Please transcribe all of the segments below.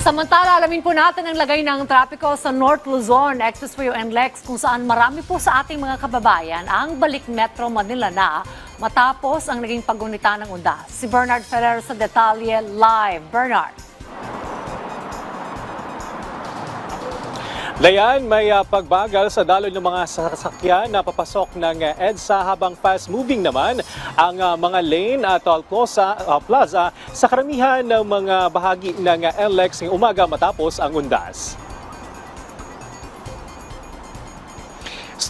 Samantala, alamin po natin ang lagay ng trapiko sa North Luzon, Expressway and Lex kung saan marami po sa ating mga kababayan ang balik Metro Manila na matapos ang naging paggunita ng undas. Si Bernard Ferrer sa detalye live. Bernard. Layan, may ah, pagbagal sa daloy ng mga sasakyan na papasok ng ah, EDSA habang fast-moving naman ang ah, mga lane at toll plaza, ah, plaza sa karamihan ng mga bahagi ng ah, NLEX ngayong umaga matapos ang undas.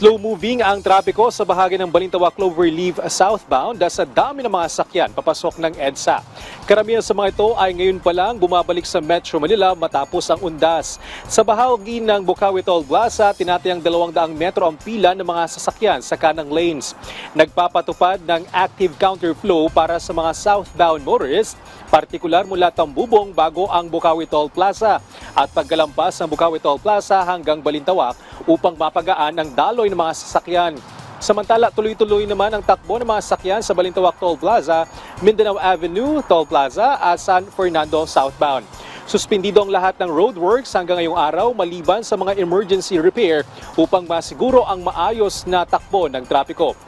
Slow-moving ang trapiko sa bahagi ng Balintawak Cloverleaf southbound dahil sa dami ng mga sakyan papasok ng EDSA. Karamihan sa mga ito ay ngayon pa lang bumabalik sa Metro Manila matapos ang undas. Sa bahagi ng Bukawi Toll Plaza, tinatayang 200 metro ang pila ng mga sasakyan sa kanang lanes. Nagpapatupad ng active counterflow para sa mga southbound motorists, partikular mula Tambubong bago ang Bukawi Toll Plaza at pagkalampas ng Bukawi Toll Plaza hanggang Balintawak upang mapagaan ang daloy ng mga sasakyan. Samantala, tuloy-tuloy naman ang takbo ng mga sasakyan sa Balintawak Toll Plaza, Mindanao Avenue Toll Plaza at San Fernando southbound. Suspindido ang lahat ng roadworks hanggang ngayong araw maliban sa mga emergency repair upang masiguro ang maayos na takbo ng trapiko.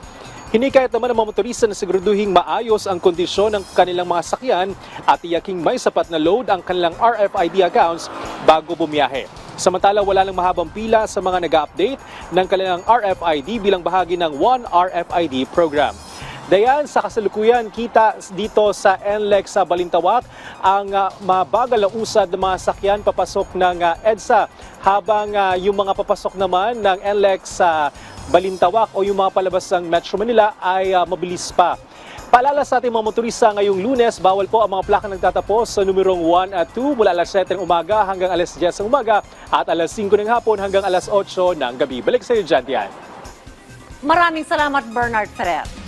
Hinikayat naman ng mga motorista na siguraduhing maayos ang kondisyon ng kanilang mga sakyan at tiyaking may sapat na load ang kanilang RFID accounts bago bumiyahe. Samantala, wala lang mahabang pila sa mga nag-update ng kanilang RFID bilang bahagi ng One RFID program. Dayan, sa kasalukuyan, kita dito sa NLEX sa Balintawak ang ah, mabagal na usad ng mga sakyan papasok ng ah, EDSA habang ah, yung mga papasok naman ng NLEX sa Balintawak o yung mga palabas ng Metro Manila ay ah, mabilis pa. Paalala sa ating mga motorista ngayong lunes, bawal po ang mga plaka nagtatapos sa numerong 1 at 2 mula alas 7 ng umaga hanggang alas 10 ng umaga at alas 5 ng hapon hanggang alas 8 ng gabi. Balik sa iyo, Jantian. Maraming salamat, Bernard Ferrer.